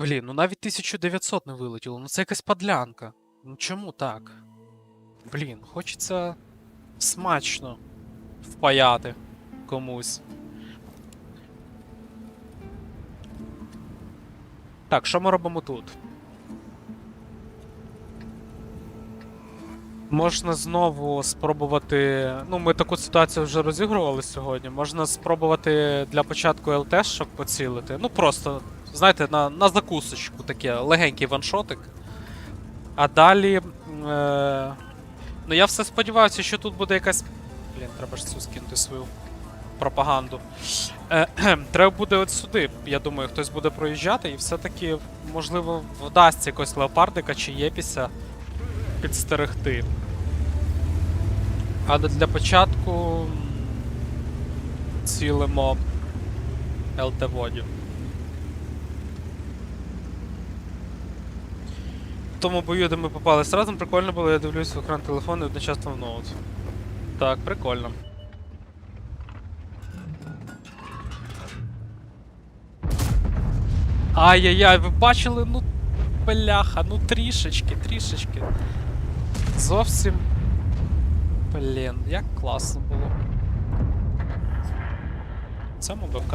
Блін, ну навіть 1900 не вилетіло, ну це якась подлянка. Ну чому так? Блін, хочеться смачно впаяти комусь. Так, що ми робимо тут? Можна знову спробувати. Ну, ми таку ситуацію вже розігрували сьогодні. Можна спробувати для початку ЛТ-шок поцілити. Ну просто, знаєте, на, на закусочку таке легенький ваншотик. А далі. Е... Ну я все сподіваюся, що тут буде якась. Блін, треба ж цю скинути свою пропаганду. Е, треба буде от сюди. Я думаю, хтось буде проїжджати, і все-таки, можливо, вдасться якось леопардика чи єпіся підстерегти. Але для початку цілимо ЛТ водів. В тому бою, де ми попались разом, прикольно було, я дивлюсь в екран телефону і одночасно в ноут. Так, прикольно. Ай-яй-яй, ви бачили? Ну, бляха, ну трішечки, трішечки. Зовсім. Блін, як класно було. Цьому би в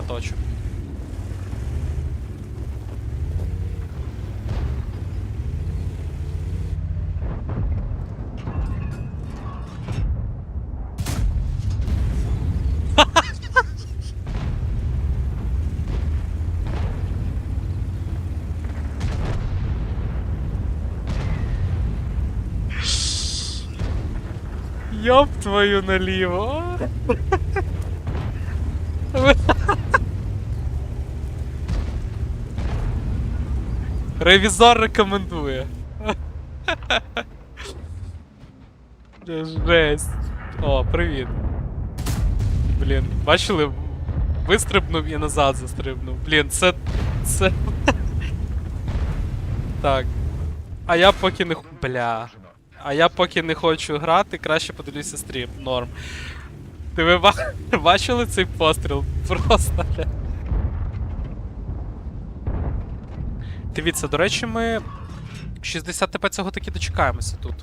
Ёб твою наліво. Ревізор рекомендує. Жесть. О, привіт. Блін, бачили? Вистрибнув і назад застрибнув. Блін, це. це. так. А я поки не. Бля. А я поки не хочу грати, краще подивлюся стрім. Норм. Ти ви бачили цей постріл? Просто. Дивіться, до речі, ми 60 ТП цього таки дочекаємося тут.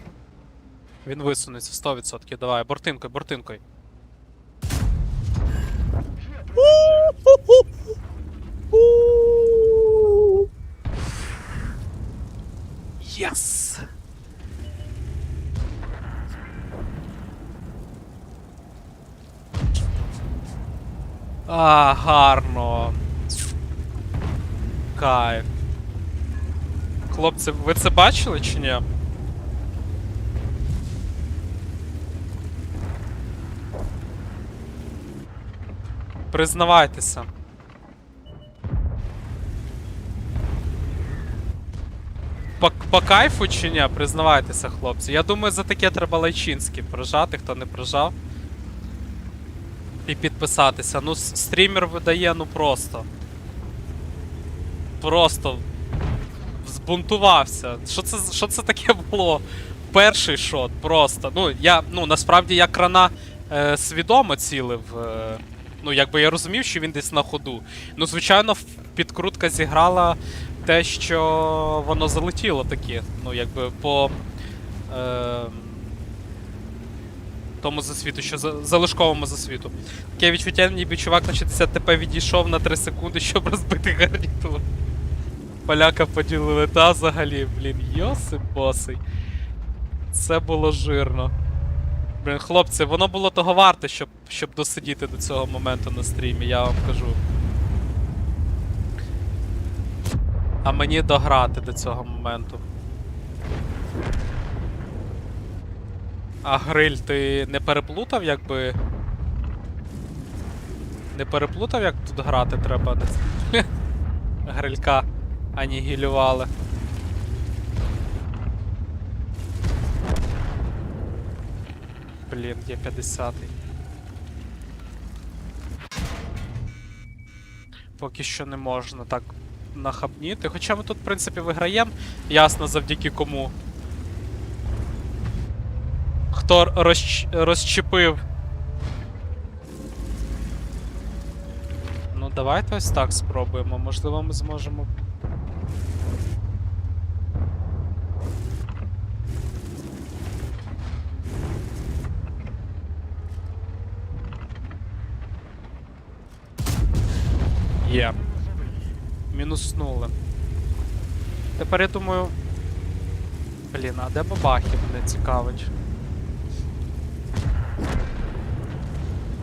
Він висунеться 100%. Давай, бортинкою, бортинкою. Єс! А, гарно. Кайф. Хлопці, ви це бачили чи ні? Признавайтеся. По, по кайфу чи ні? Признавайтеся, хлопці. Я думаю, за таке треба лайчинський прожати, хто не прожав. І підписатися. Ну, стрімер видає, ну просто. Просто збунтувався. Що це, що це таке було? Перший шот, просто. Ну, я, ну, насправді я крана е, свідомо цілив. Е, ну, якби я розумів, що він десь на ходу. Ну, звичайно, підкрутка зіграла те, що воно залетіло таке. Ну, якби по. Е, тому засвіту, що за залишковому засвіту. Таке відчуття, ніби чувак на 60 ТП відійшов на 3 секунди, щоб розбити гарнітур. Поляка поділили та взагалі, блін, йоси босий. Це було жирно. Блін, хлопці, воно було того варте, щоб, щоб досидіти до цього моменту на стрімі, я вам кажу. А мені дограти до цього моменту. А гриль ти не переплутав, якби. Не переплутав, як тут грати треба. Грилька анігілювали. Блін, є 50-й. Поки що не можна так нахабніти. Хоча ми тут, в принципі, виграємо. Ясно, завдяки кому хто розч... розчепив. Ну, давайте ось так спробуємо. Можливо, ми зможемо. Є. Мінуснули. Тепер я думаю. Блін, а де бабахи мене цікавить?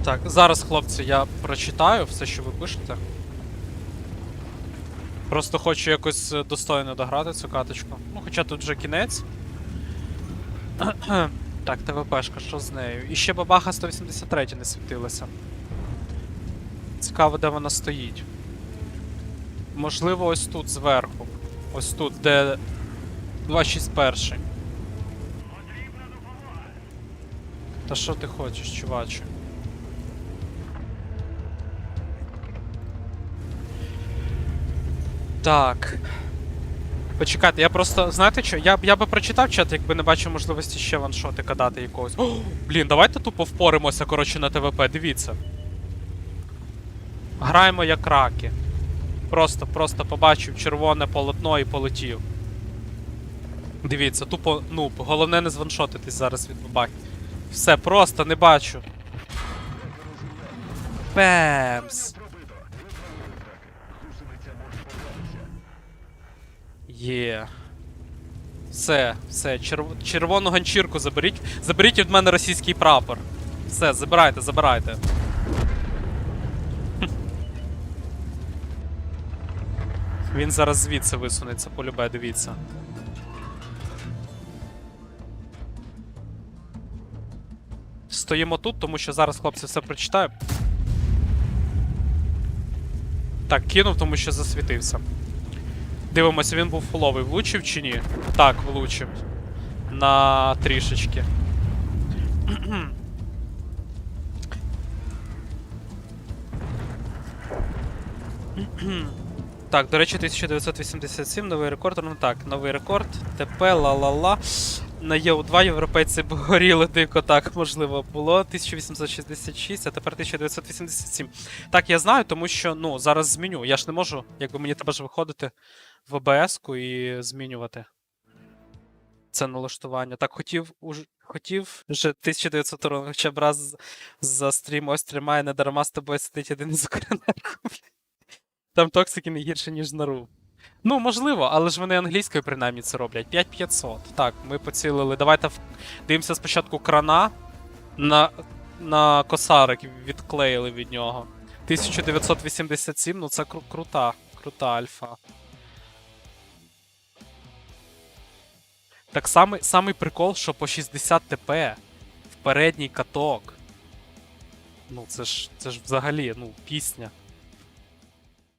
Так, зараз, хлопці, я прочитаю все, що ви пишете. Просто хочу якось е, достойно дограти цю каточку. Ну, хоча тут вже кінець. так, ТВПшка, що з нею? І ще бабаха 183 не світилася. Цікаво, де вона стоїть. Можливо, ось тут зверху. Ось тут, де 261. Та що ти хочеш, чуваче? Так. Почекайте, я просто. Знаєте що? Я, я би прочитав чат, якби не бачив можливості ще ваншоти кадати якогось. О, блін, давайте тупо впоримося, коротше, на ТВП, дивіться. Граємо як раки. Просто, просто побачив червоне полотно і полетів. Дивіться, тупо нуб. Головне не званшотитись зараз від бабахи. Все, просто не бачу. Пемс. Є. Все, все, черв... червону ганчірку заберіть. Заберіть від мене російський прапор. Все, забирайте, забирайте. Він зараз звідси висунеться, полюбе, дивіться. Стоїмо тут, тому що зараз хлопці все прочитаю. Так, кинув, тому що засвітився. Дивимося, він був фуловий. Влучив чи ні? Так, влучив. На трішечки. Так, до речі, 1987, новий рекорд. Ну так, новий рекорд. ТП, ла-ла-ла. На ЄУ2 європейці б горіли дико, так, можливо, було. 1866, а тепер 1987. Так, я знаю, тому що ну, зараз зміню. Я ж не можу, якби мені треба ж виходити в ОБС-ку і змінювати це налаштування. Так, хотів уж хотів вже 1900 урон, хоча б раз за стрім ось тримає, не дарма з тобою сидить один із Укренерго. Там токсики не гірше, ніж на ру. Ну, можливо, але ж вони англійською принаймні це роблять. 5500. Так, ми поцілили. Давайте в... дивимося спочатку крана на, на косарик відклеїли від нього. 1987, ну це кру- крута, крута альфа. Так самий, самий прикол, що по 60 ТП в передній каток. Ну, це ж це ж взагалі, ну, пісня.